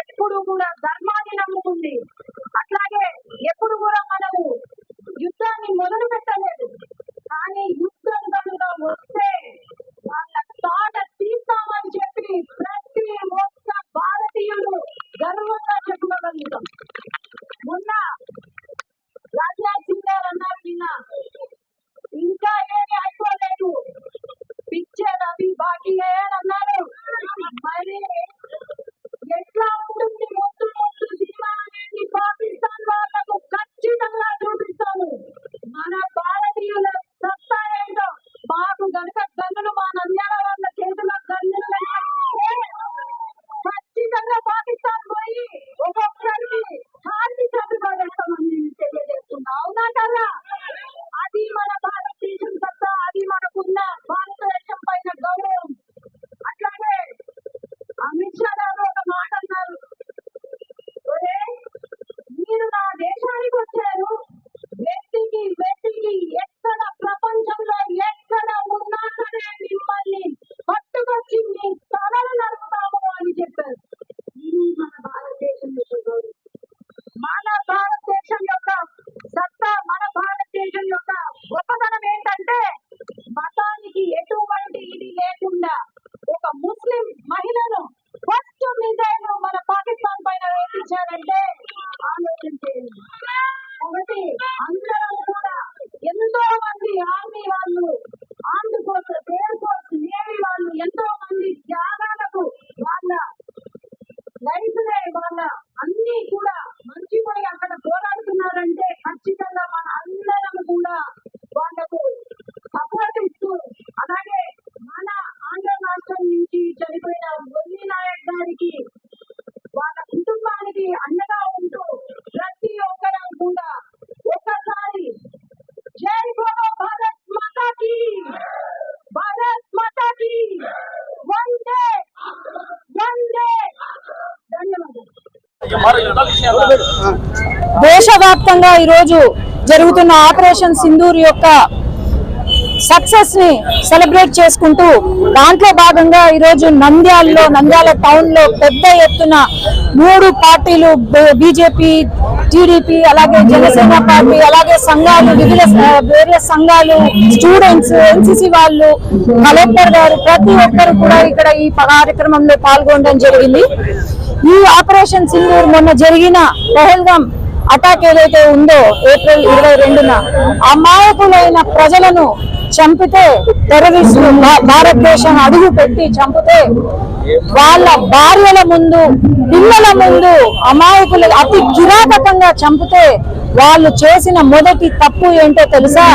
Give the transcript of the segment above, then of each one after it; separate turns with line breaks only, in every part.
ఎప్పుడు కూడా ధర్మాన్ని నమ్ముకుంది కాబట్టి అందరూ కూడా ఎంతో మంది ఆర్మీ వాళ్ళు army force air force navy వాళ్ళు ఎంతో మంది త్యాగాలకు వాళ్ళ లైఫ్ వాళ్ళ అన్ని కూడా
దేశవ్యాప్తంగా ఈరోజు జరుగుతున్న ఆపరేషన్ సింధూర్ యొక్క సక్సెస్ని సెలబ్రేట్ చేసుకుంటూ దాంట్లో భాగంగా ఈరోజు నంద్యాలలో నంద్యాల టౌన్లో పెద్ద ఎత్తున మూడు పార్టీలు బీజేపీ టీడీపీ అలాగే జనసేన పార్టీ అలాగే సంఘాలు వివిధ వేరే సంఘాలు స్టూడెంట్స్ ఎన్సిసి వాళ్ళు కలెక్టర్ గారు ప్రతి ఒక్కరు కూడా ఇక్కడ ఈ కార్యక్రమంలో పాల్గొనడం జరిగింది. ఈ ఆపరేషన్ సింధూర్ మొన్న జరిగిన పహల్గాం అటాక్ ఏదైతే ఉందో ఏప్రిల్ ఇరవై రెండున అమాయకులైన ప్రజలను చంపితే టెర్రరిస్టులు భారతదేశం అడుగు పెట్టి చంపితే వాళ్ళ భార్యల ముందు పిల్లల ముందు అమాయకులు అతి కిరాతకంగా చంపితే వాళ్ళు చేసిన మొదటి తప్పు ఏంటో తెలుసా?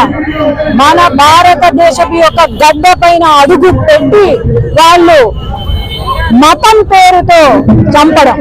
మన భారతదేశపు యొక్క గడ్డ పైన అడుగు పెట్టి వాళ్ళు మతం పేరుతో చంపడం.